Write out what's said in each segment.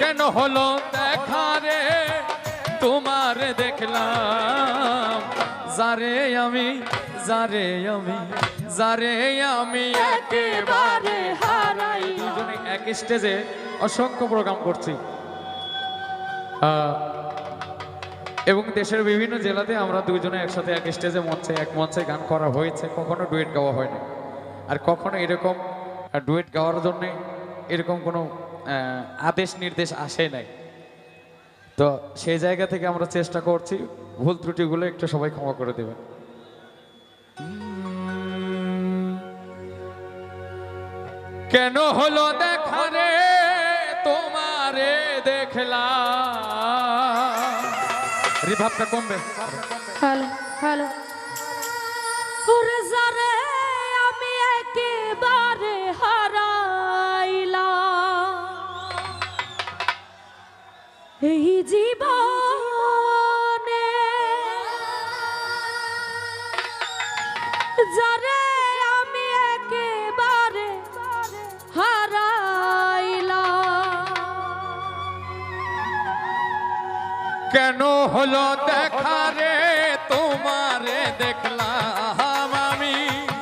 কেন হলো দেখা রে? তোমার দেখলাম। যারে আমি যারে আমি যারে আমি একেবারে হারাই। দুজনে এক স্টেজে অসংখ্য প্রোগ্রাম করছি। এবং দেশের বিভিন্ন জেলাতে আমরা দুজনে একসাথে এক স্টেজে মঞ্চে, এক মঞ্চে গান করা হয়েছে। কখনো ডুয়েট গাওয়া হয়নি। আর কখনো এরকম ডুয়েট গাওয়ার জন্যে এরকম কোনো আদেশ নির্দেশ আসে নাই। তো সেই জায়গা থেকে আমরা চেষ্টা করছি, ভুল ত্রুটিগুলো একটু সবাই ক্ষমা করে দেবেন। কেন হলো দেখা রে? তোমারে দেখলাম। রিভাবটা কমবে। Hello hello. জীবনে যারে আমি একেবারে হারাইলাম কেন হলো দেখা রে তোমারে দেখলাম আমি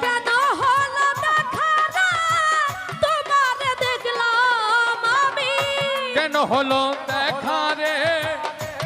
কেন হলো দেখা না? তোমারে দেখলাম আমি। কেন হলো রে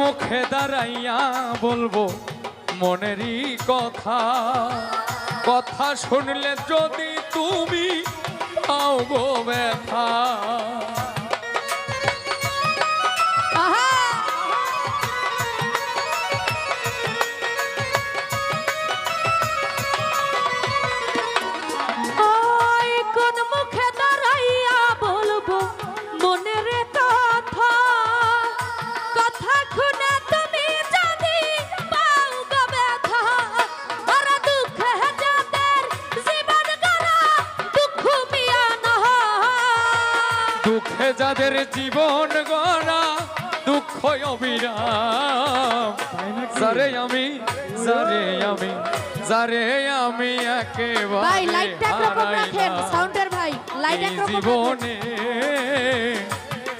মুখে দাঁড়াইয়া বলব মনেরই কথা। কথা শুনলে যদি তুমি পাও গো ব্যথা। দুঃখে যাদের জীবন গড়া দুঃখ অবিরাম। যারে আমি যারে আমি যারে আমি একেবারে জীবনে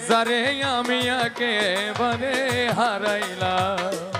যারে আমি একেবারে হারাইলাম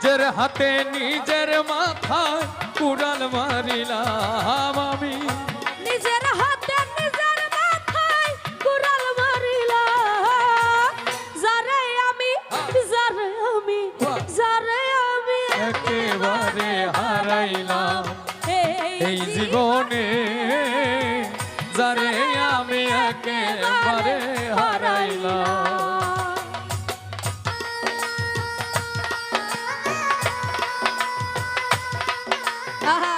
নিজের হাতে নিজের মাথায় কুড়াল মারিলাম আমি। নিজের হাতে নিজের মাথায় কুড়াল মারিলাম। যারে আমি যারে আমি যারে আমি একেবারে হারাইলাম। এই জীবনে যারে আমি একেবারে হারাইলাম। Ajá.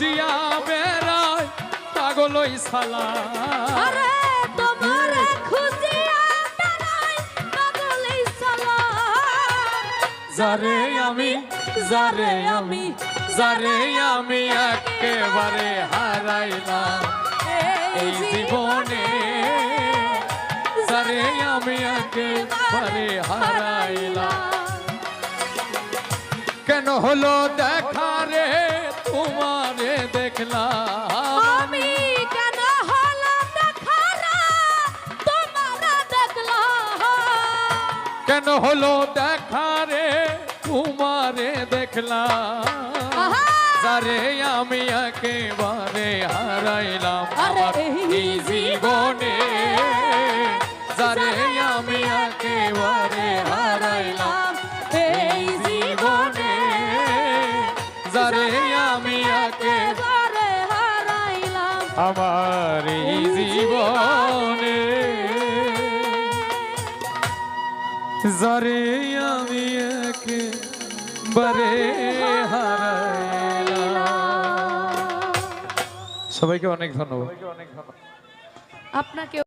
খুঁজিয়া বেড়ায় পাগলই সালা যারে আমি যারে আমি যারে আমি একেবারে হারাইলাম এই জীবনে যারে আমি একেবারে হারাইলাম কেন হলো দেখা দেখলাম। আমি কেন হলাম দেখারা? তোমারা দেখলাম। কেন হলো দেখা রে তোমারে দেখলাম। আরে আমি একেবারে হারাইলাম আমার এই যারে আমি একেবারে সবাইকে অনেক ধন্যবাদ। আপনাকে